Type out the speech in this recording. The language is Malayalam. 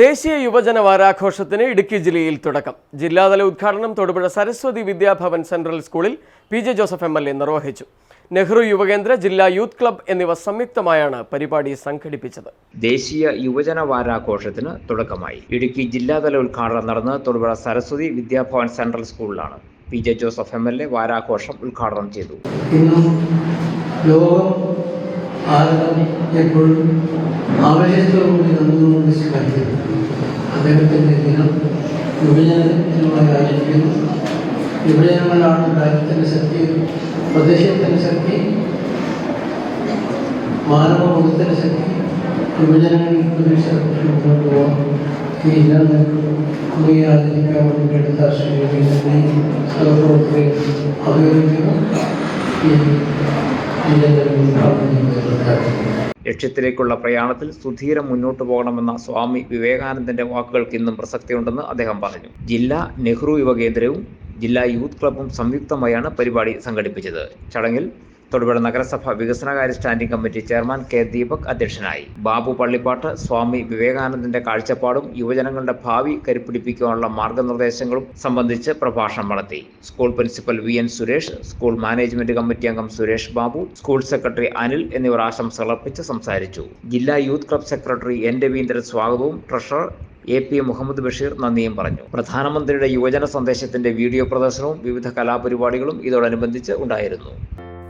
ദേശീയ യുവജന വാരാഘോഷത്തിന് ഇടുക്കി ജില്ലയിൽ തുടക്കം. ജില്ലാതല ഉദ്ഘാടനം തൊടുപുഴ സരസ്വതി വിദ്യാഭവൻ സെൻട്രൽ സ്കൂളിൽ P J Joseph M L A നിർവഹിച്ചു. നെഹ്റു യുവകേന്ദ്ര ജില്ലാ യൂത്ത് ക്ലബ് എന്നിവ സംയുക്തമായാണ് പരിപാടി സംഘടിപ്പിച്ചത്. ദേശീയ യുവജന വാരാഘോഷത്തിന് തുടക്കമായി. ഇടുക്കി ജില്ലാതല ഉദ്ഘാടനം നടന്ന് തൊടുപുഴ സരസ്വതി വിദ്യാഭവൻ സെൻട്രൽ സ്കൂളിലാണ്. P J Joseph M L A വാരാഘോഷം ഉദ്ഘാടനം ചെയ്തു. ലോകം ഭാരതം എപ്പോഴും ആവേശത്തോടുകൂടി നടന്നുകൊണ്ട് സ്മരിക്കുന്നു അദ്ദേഹത്തിന്റെ ദിനം യുവജന ദിനമായി ആചരിക്കുന്നു വിഭജനങ്ങളാണ് രാജ്യത്തിന്റെ ശക്തി പ്രദേശത്തിന്റെ ശക്തി മാനവബോധത്തിന്റെ ശക്തി വിഭജനങ്ങളിൽ പ്രതീക്ഷ മുന്നോട്ട് പോകാം ഈ ഇല്ലാന്ന് കൂടി ആചരിക്കാൻ വേണ്ടി സഹപ്രവർത്തകരെ അഭിനന്ദിക്കുന്നു ഈ യുവജന ഉദ്ഘാടനം ചെയ്തിട്ടുണ്ട് ലക്ഷ്യത്തിലേക്കുള്ള പ്രയാണത്തിൽ സുധീരം മുന്നോട്ടു പോകണമെന്ന സ്വാമി വിവേകാനന്ദന്റെ വാക്കുകൾക്ക് ഇന്നും പ്രസക്തിയുണ്ടെന്ന് അദ്ദേഹം പറഞ്ഞു. ജില്ലാ നെഹ്റു യുവകേന്ദ്രവും ജില്ലാ യൂത്ത് ക്ലബും സംയുക്തമായാണ് പരിപാടി സംഘടിപ്പിച്ചത്. ചടങ്ങിൽ തൊടുപുഴ നഗരസഭ വികസനകാര്യ standing committee chairman K Deepak അധ്യക്ഷനായി. ബാബു പള്ളിപ്പാട്ട് സ്വാമി വിവേകാനന്ദന്റെ കാഴ്ചപ്പാടും യുവജനങ്ങളുടെ ഭാവി കരുപ്പിടിപ്പിക്കാനുള്ള മാർഗനിർദ്ദേശങ്ങളും സംബന്ധിച്ച് പ്രഭാഷണം നടത്തി. School principal V N Suresh school management committee അംഗം സുരേഷ് ബാബു സ്കൂൾ സെക്രട്ടറി അനിൽ എന്നിവർ ആശംസകൾ അർപ്പിച്ച് സംസാരിച്ചു. ജില്ലാ youth club secretary N Raveendran സ്വാഗതവും treasurer A P Muhammad Basheer നന്ദിയും പറഞ്ഞു. പ്രധാനമന്ത്രിയുടെ യുവജന സന്ദേശത്തിന്റെ വീഡിയോ പ്രദർശനവും വിവിധ കലാപരിപാടികളും ഇതോടനുബന്ധിച്ച് ഉണ്ടായിരുന്നു.